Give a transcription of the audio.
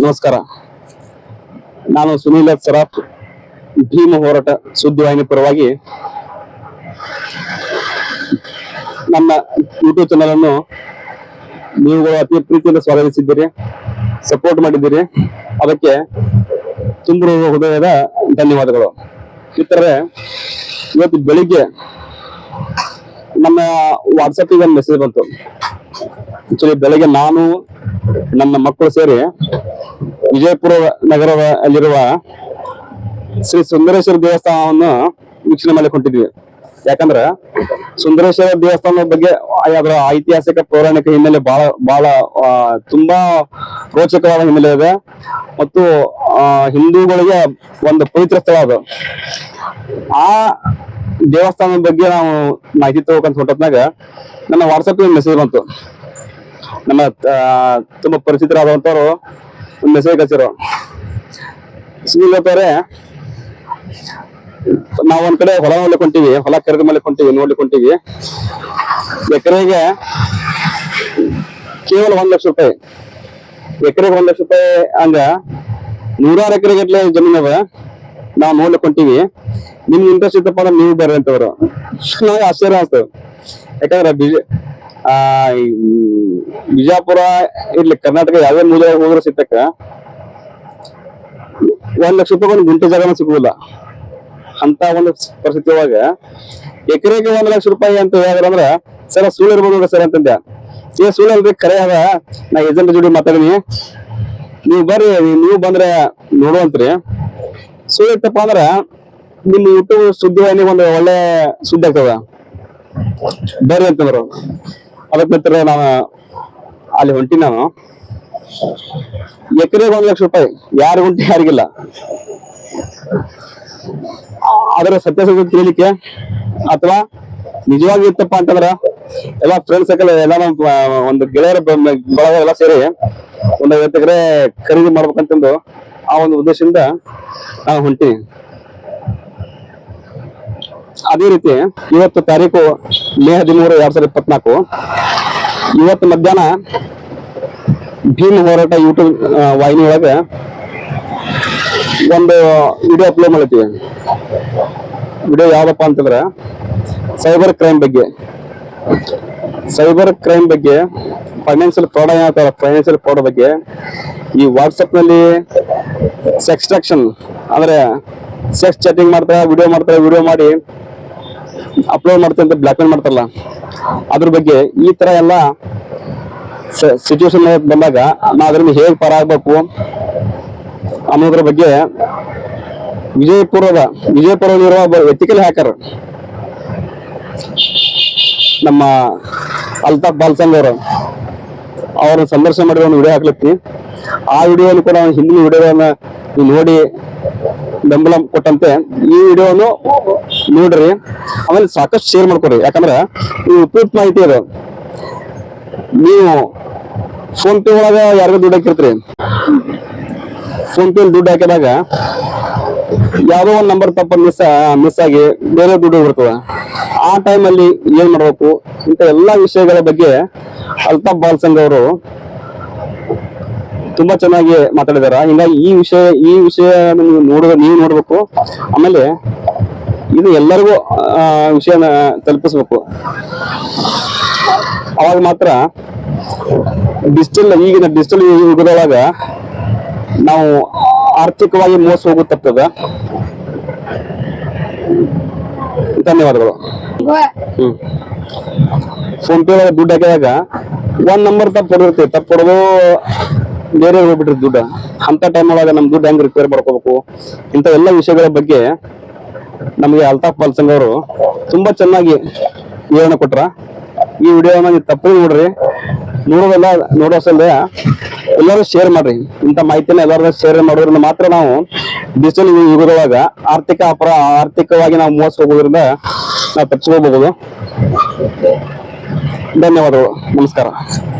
ನಮಸ್ಕಾರ. ನಾನು ಸುನೀಲ್ ಸರಾಫ್, ಭೀಮ ಹೋರಾಟ ಸುದ್ದಿವಾಹಿನಿ ಪರವಾಗಿ ನನ್ನ ಯೂಟ್ಯೂಬ್ ಚಾನಲ್ ಅನ್ನು ನೀವುಗಳು ಅತಿ ಪ್ರೀತಿಯಿಂದ ಸ್ವಾಗತಿಸಿದ್ದೀರಿ ಸಪೋರ್ಟ್ ಮಾಡಿದ್ದೀರಿ. ಅದಕ್ಕೆ ತುಂಬ ಹೃದಯದ ಧನ್ಯವಾದಗಳು. ಮಿತ್ರರೇ, ಇವತ್ತು ಬೆಳಿಗ್ಗೆ ನನ್ನ ವಾಟ್ಸಪ್ಗೆ ಒಂದು ಮೆಸೇಜ್ ಬಂತು. ಆಕ್ಚುಲಿ ಬೆಳಗ್ಗೆ ನಾನು, ನನ್ನ ಮಕ್ಕಳು ಸೇರಿ ವಿಜಯಪುರ ನಗರದ ಅಲ್ಲಿರುವ ಶ್ರೀ ಸುಂದರೇಶ್ವರ ದೇವಸ್ಥಾನವನ್ನು ವೀಕ್ಷಣೆ ಮೇಲೆ ಕೊಟ್ಟಿದ್ವಿ ಯಾಕಂದ್ರ ಸುಂದರೇಶ್ವರ ದೇವಸ್ಥಾನದ ಬಗ್ಗೆ ಅದರ ಐತಿಹಾಸಿಕ ಪೌರಾಣಿಕ ಹಿನ್ನೆಲೆ ಬಹಳ ಬಹಳ ತುಂಬಾ ರೋಚಕವಾದ ಹಿನ್ನೆಲೆ ಇದೆ. ಮತ್ತು ಹಿಂದೂಗಳಿಗೆ ಒಂದು ಪವಿತ್ರ ಸ್ಥಳ ಅದು. ಆ ದೇವಸ್ಥಾನದ ಬಗ್ಗೆ ನಾವು ಮಾಹಿತಿ ತಗೋಕಂತ ಹೊಟ್ಟತ್ನಾಗ ನನ್ನ ವಾಟ್ಸಪ್ ಮೆಸೇಜ್ ಬಂತು. ನಮ್ಮ ತುಂಬಾ ಪರಿಚಿತರಾದಂತವ್ರು ಮೆಸೇಜ್ ಸುನೀಲ್ ಅವರೇ ನಾವ್ ಒಂದ್ ಕಡೆ ಹೊಲ ನೋಡ್ಲಿಕ್ಕೆ ಹೊಂಟಿವಿ ಹೊಲ ಖರೀದಿ ಮೇಲೆ ಕೊಂಟಿವಿ ನೋಡ್ಲಿಕ್ಕೆ ಹೊಂಟಿವಿ ಎಕರೆಗೆ ಕೇವಲ ಒಂದ್ ಲಕ್ಷ ರೂಪಾಯಿ. ಎಕರೆಗೆ ಒಂದ್ ಲಕ್ಷ ರೂಪಾಯಿ ಹಂಗ ನೂರಾರು ಎಕರೆ ಜಮೀನ್ ಅದ ನಾವ್ ನೋಡ್ಲಿಕ್ಕೆ ಹೊಂಟಿವಿ. ನಿಮ್ಗೆ ಇಂಟ್ರೆಸ್ಟ್ ಇತ್ತಪ್ಪ ಅಂದ್ರೆ ನೀವು ಬರ್ರಿ ಅಂತವ್ರು. ನಾವು ಆಶ್ಚರ್ಯ ಆಯ್ತು ಯಾಕಂದ್ರೆ ಬಿಜೆ ಆ ಬಿಜಾಪುರ, ಇರ್ಲಿ ಕರ್ನಾಟಕ ಯಾವ್ದೇ ಮೂಲ ಹೋದ್ರೆ ಸಿಗ್ತಕ್ಕ. ಒಂದ್ ಲಕ್ಷ ರೂಪಾಯಿ ಒಂದು ಗುಂಟೆ ಜಾಗನೂ ಸಿಗುದಿಲ್ಲ. ಅಂತ ಒಂದು ಪರಿಸ್ಥಿತಿ ಒಳಗ ಎಕರೆಗೆ ಒಂದ್ ಲಕ್ಷ ರೂಪಾಯಿ ಅಂತ ಹೇಳಿದ್ರಂದ್ರ ಸರ್ ಸುಳ್ಳು ಇರ್ಬೋದು ಸರ್ ಅಂತಂದೆ ಏ ಸುಳ್ಳು ಅಲ್ರಿ ಕರೆ ಅದ. ನಾ ಏಜೆಂಟ್ ಜೋಡಿ ಮಾತಾಡಿನಿ. ನೀವು ಬರ್ರಿ, ನೀವು ಬಂದ್ರೆ ನೋಡುವಂತ್ರಿ. ಸುಳ್ಳು ಇತ್ತಪ್ಪ ಅಂದ್ರ ನಿಮ್ ಯೂಟ್ಯೂಬ್ ಸುದ್ದಿ ಒಂದು ಒಳ್ಳೆ ಸುದ್ದಿ ಆಗ್ತದ? ಬೇರೆ ಅಂತಂದ್ರು. ಅದಕ್ಕೆ ಮಿತ್ರ ನಾನು ಅಲ್ಲಿ ಹೊಂಟಿ ನಾನು. ಎಕರೆಗೆ ಒಂದ್ ಲಕ್ಷ ರೂಪಾಯಿ. ಯಾರು ಹೊಂಟಿ ಯಾರಿಗಿಲ್ಲ. ಅದರ ಸತ್ಯಾಸತ್ಯ ತಿಳಿಲಿಕ್ಕೆ ಅಥವಾ ನಿಜವಾಗಿ ಇತ್ತಪ್ಪ ಅಂತಂದ್ರ ಎಲ್ಲ ಫ್ರೆಂಡ್ಸ್ ಸರ್ಕಲ್ ಎಲ್ಲ ಒಂದು ಗೆಳೆಯರ ಬಳಗ ಎಲ್ಲ ಸೇರಿ ಒಂದ್ ಐವತ್ತು ಎಕರೆ ಖರೀದಿ ಮಾಡ್ಬೇಕಂತಂದು ಆ ಒಂದು ಉದ್ದೇಶದಿಂದ ನಾನು ಹೊಂಟೀನಿ ಅದೇ ರೀತಿ ಇವತ್ತು ತಾರೀಕು ಮೇ ಹದಿಮೂರು ಎರಡ್ ಸಾವಿರದ ಇಪ್ಪತ್ನಾಲ್ಕು, ಇವತ್ತು ಮಧ್ಯಾಹ್ನ ಭೀಮ್ ಹೋರಾಟ ಯೂಟ್ಯೂಬ್ ವಾಹಿನಿಯೊಳಗೆ ಒಂದು ವಿಡಿಯೋ ಅಪ್ಲೋಡ್ ಮಾಡಿರ್ತೀವಿ ವಿಡಿಯೋ ಯಾವ್ದಪ್ಪ ಅಂತಂದ್ರೆ ಸೈಬರ್ ಕ್ರೈಮ್ ಬಗ್ಗೆ. ಸೈಬರ್ ಕ್ರೈಮ್ ಬಗ್ಗೆ ಫೈನಾನ್ಷಿಯಲ್ ಫ್ರಾಡ್ ಏನಾಗ್ತಾರ ಫೈನಾನ್ಷಿಯಲ್ ಫ್ರಾಡ್ ಬಗ್ಗೆ ಈ ವಾಟ್ಸಪ್ನಲ್ಲಿ ಸೆಕ್ಸ್ಟ್ರಾಕ್ಷನ್ ಅಂದ್ರೆ ಸೆಕ್ಸ್ ಚಾಟಿಂಗ್ ಮಾಡ್ತಾರೆ ವಿಡಿಯೋ ಮಾಡ್ತಾರೆ ವಿಡಿಯೋ ಮಾಡಿ ಅಪ್ಲೋಡ್ ಮಾಡ್ತಾರೆ ಅಂತ ಬ್ಲಾಕ್ ಮೇಲ್ ಮಾಡ್ತಾರಲ್ಲ. ಅದ್ರ ಬಗ್ಗೆ ಈ ತರ ಎಲ್ಲ ಸಿಚುವೇಶನ್ ಬಂದಾಗ ನಾವು ಅದರಿಂದ ಹೇಗೆ ಪಾರ ಆಗ್ಬೇಕು ಅನ್ನೋದ್ರ ಬಗ್ಗೆ ವಿಜಯಪುರದ ವಿಜಯಪುರದಲ್ಲಿರುವ ಎಥಿಕಲ್ ಹ್ಯಾಕರ್ ನಮ್ಮ ಅಲ್ತಾಫ್ ಬಾಲ್ಸಂಗ್ ಅವರು. ಅವ್ರ ಸಂದರ್ಶನ ಮಾಡಿದ ಒಂದು ವಿಡಿಯೋ ಹಾಕ್ಲತ್ತಿ ಆ ವಿಡಿಯೋನು ಕೂಡ ಹಿಂದಿನ ವಿಡಿಯೋಗಳನ್ನ ನೀವು ನೋಡಿ ಬೆಂಬಲ ಕೊಟ್ಟಂತೆ. ಈ ವಿಡಿಯೋನು ನೋಡ್ರಿ. ಆಮೇಲೆ ಸಾಕಷ್ಟು ಶೇರ್ ಮಾಡ್ಕೊಡ್ರಿ. ಯಾಕಂದ್ರೆ ಈ ಉಪಯುಕ್ತ ಮಾಹಿತಿ ಅದು. ನೀವು ಫೋನ್ ಪೇ ಒಳಗ ಯಾರಿಗೂ ದುಡ್ಡು ಹಾಕಿರ್ತೀರಿ? ಫೋನ್ ಪೇ ದುಡ್ಡು ಹಾಕಿದಾಗ ಯಾವುದೋ ಒಂದು ನಂಬರ್ ತಪ್ಪ ಮಿಸ್ ಮಿಸ್ ಆಗಿ ಬೇರೆ ದುಡ್ಡು ಬರ್ತದ. ಆ ಟೈಮಲ್ಲಿ ಏನ್ ಮಾಡ್ಬೇಕು ಇಂಥ ಎಲ್ಲಾ ವಿಷಯಗಳ ಬಗ್ಗೆ ಅಲ್ತಾಫ್ ಬಾಲ್ಸಂಗ್ ಅವರು ತುಂಬಾ ಚೆನ್ನಾಗಿ ಮಾತಾಡಿದಾರ. ಹಿಂಗಾಗಿ ಈ ವಿಷಯ ಈ ವಿಷಯ ನೀವು ನೋಡ ನೀವು ನೋಡ್ಬೇಕು. ಆಮೇಲೆ ಇದು ಎಲ್ಲರಿಗೂ ವಿಷಯನ ತಲುಪಿಸ್ಬೇಕು. ಅವಾಗ ಮಾತ್ರ ಡಿಜಿಟಲ್, ಈಗಿನ ಡಿಜಿಟಲ್ ಯುಗದೊಳಗ ನಾವು ಆರ್ಥಿಕವಾಗಿ ಮೋಸ ಹೋಗುತ್ತದ ಧನ್ಯವಾದಗಳು. ಫೋನ್ ಪೇ ದುಡ್ಡು ಹಾಕಿದಾಗ ಒಂದ್ ನಂಬರ್ ತಪ್ಪು ಹೊಡಿರ್ತೀವಿ ತಪ್ಪು ಹೊಡೆದು ಬೇರೆ ಹೋಗ್ಬಿಟ್ರಿ ದುಡ್ಡು. ಅಂತ ಟೈಮ್ ಒಳಗೆ ನಮ್ ದುಡ್ಡು ಹೆಂಗ್ ರಿಪೇರ್ ಮಾಡ್ಕೋಬೇಕು? ಇಂತ ಎಲ್ಲ ವಿಷಯಗಳ ಬಗ್ಗೆ ನಮಗೆ ಅಲ್ತಾಫ್ ಬಾಲ್ಸಂಗ್ ಅವರು ತುಂಬಾ ಚೆನ್ನಾಗಿ ವಿವರಣೆ ಕೊಟ್ರ. ಈ ವಿಡಿಯೋನ ತಪ್ಪು ನೋಡ್ರಿ. ನೋಡೋದಲ್ಲ ನೋಡೋಸಲ್ದೆ ಎಲ್ಲರೂ ಶೇರ್ ಮಾಡ್ರಿ. ಇಂತ ಮಾಹಿತಿನ ಎಲ್ಲರೂ ಶೇರ್ ಮಾಡೋದ್ರಿಂದ ಮಾತ್ರ ನಾವು ಡಿಜಿಟಲ್ ಯುಗದೊಳಗ ಆರ್ಥಿಕ ಅಪರ ಆರ್ಥಿಕವಾಗಿ ನಾವು ಮೋಸ ಹೋಗೋದ್ರಿಂದ ನಾವು ತಪ್ಪಿಸ್ಕೋಬಹುದು ಧನ್ಯವಾದಗಳು. ನಮಸ್ಕಾರ.